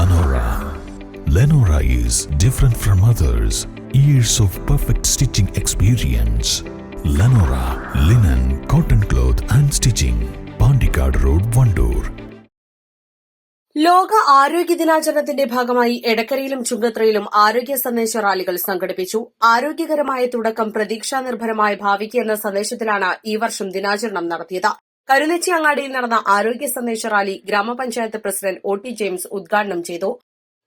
Lenora. Lenora is different from others. Years of perfect stitching experience. Lenora linen, cotton cloth and stitching. Pandikad Road, Vandoor. ലോക ആരോഗ്യ ദിനാചരണത്തിന്റെ ഭാഗമായി എടക്കരയിലും ചുങ്കത്രയിലും ആരോഗ്യ സന്ദേശ റാലികൾ സംഘടിപ്പിച്ചു ആരോഗ്യകരമായ തുടക്കം പ്രതീക്ഷാ നിർഭരമായ ഭാവിക്ക് എന്ന സന്ദേശത്തിലാണ് ഈ വർഷം ദിനാചരണം നടത്തിയത് കരുനച്ചി അങ്ങാടിയിൽ നടന്ന ആരോഗ്യ സന്ദേശ റാലി ഗ്രാമപഞ്ചായത്ത് പ്രസിഡന്റ് ഒ ടി ജെയിംസ് ഉദ്ഘാടനം ചെയ്തു.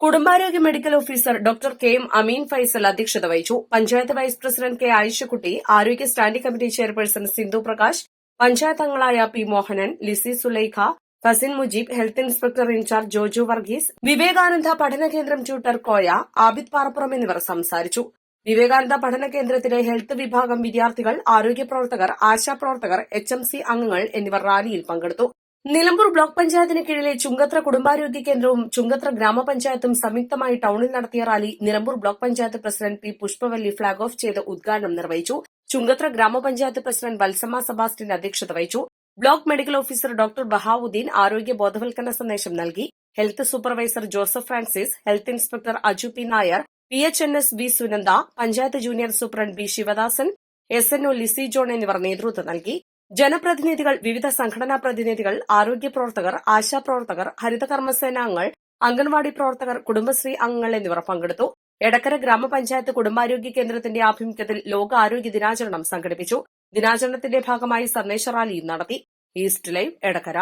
കുടുംബാരോഗ്യ medical officer doctor K M Ameen Faisal അധ്യക്ഷത വഹിച്ചു. Panchayat vice president K Ayishakutty ആരോഗ്യ standing committee chairperson Sindhu Prakash panchayat അംഗങ്ങളായ P Mohanan Lissy Sulaikha Fasin Mujeeb health inspector incharge Joju Varghese Vivekananda പഠന കേന്ദ്രം tutor Koya Abid പാറപ്പുറം എന്നിവർ സംസാരിച്ചു. വിവേകാനന്ദ പഠന കേന്ദ്രത്തിലെ ഹെൽത്ത് വിഭാഗം വിദ്യാർത്ഥികൾ ആരോഗ്യ പ്രവർത്തകർ ആശാപ്രവർത്തകർ എച്ച് എം സി അംഗങ്ങൾ എന്നിവർ റാലിയിൽ പങ്കെടുത്തു. നിലമ്പൂർ ബ്ലോക്ക് പഞ്ചായത്തിന് കീഴിലെ ചുങ്കത്ര കുടുംബാരോഗ്യ കേന്ദ്രവും ചുങ്കത്ര ഗ്രാമപഞ്ചായത്തും സംയുക്തമായി ടൌണിൽ നടത്തിയ rally Nilambur block panchayat president P Pushpavalli flag off ചെയ്ത് ഉദ്ഘാടനം നിർവഹിച്ചു. ചുങ്കത്ര ഗ്രാമപഞ്ചായത്ത് പ്രസിഡന്റ് വത്സമ സെബാസ്റ്റിൻ അധ്യക്ഷത വഹിച്ചു. Block medical officer doctor Bahauddin ആരോഗ്യ ബോധവൽക്കരണ സന്ദേശം നൽകി. Health supervisor Joseph Francis health inspector Aju P Nair P H N S B Sunanda panchayat junior superintendent B Sivadasan S N O Lissy John എന്നിവർ നേതൃത്വം നൽകി. ജനപ്രതിനിധികൾ വിവിധ സംഘടനാ പ്രതിനിധികൾ ആരോഗ്യ പ്രവർത്തകർ ആശാപ്രവർത്തകർ ഹരിതകർമ്മസേനാംഗങ്ങൾ അംഗൻവാടി പ്രവർത്തകർ കുടുംബശ്രീ അംഗങ്ങൾ എന്നിവർ പങ്കെടുത്തു. എടക്കര ഗ്രാമപഞ്ചായത്ത് കുടുംബാരോഗ്യ കേന്ദ്രത്തിന്റെ ആഭിമുഖ്യത്തിൽ ലോക ആരോഗ്യ ദിനാചരണം സംഘടിപ്പിച്ചു. ദിനാചരണത്തിന്റെ ഭാഗമായി സന്ദേശ റാലിയും നടത്തി. East Live Edakkara.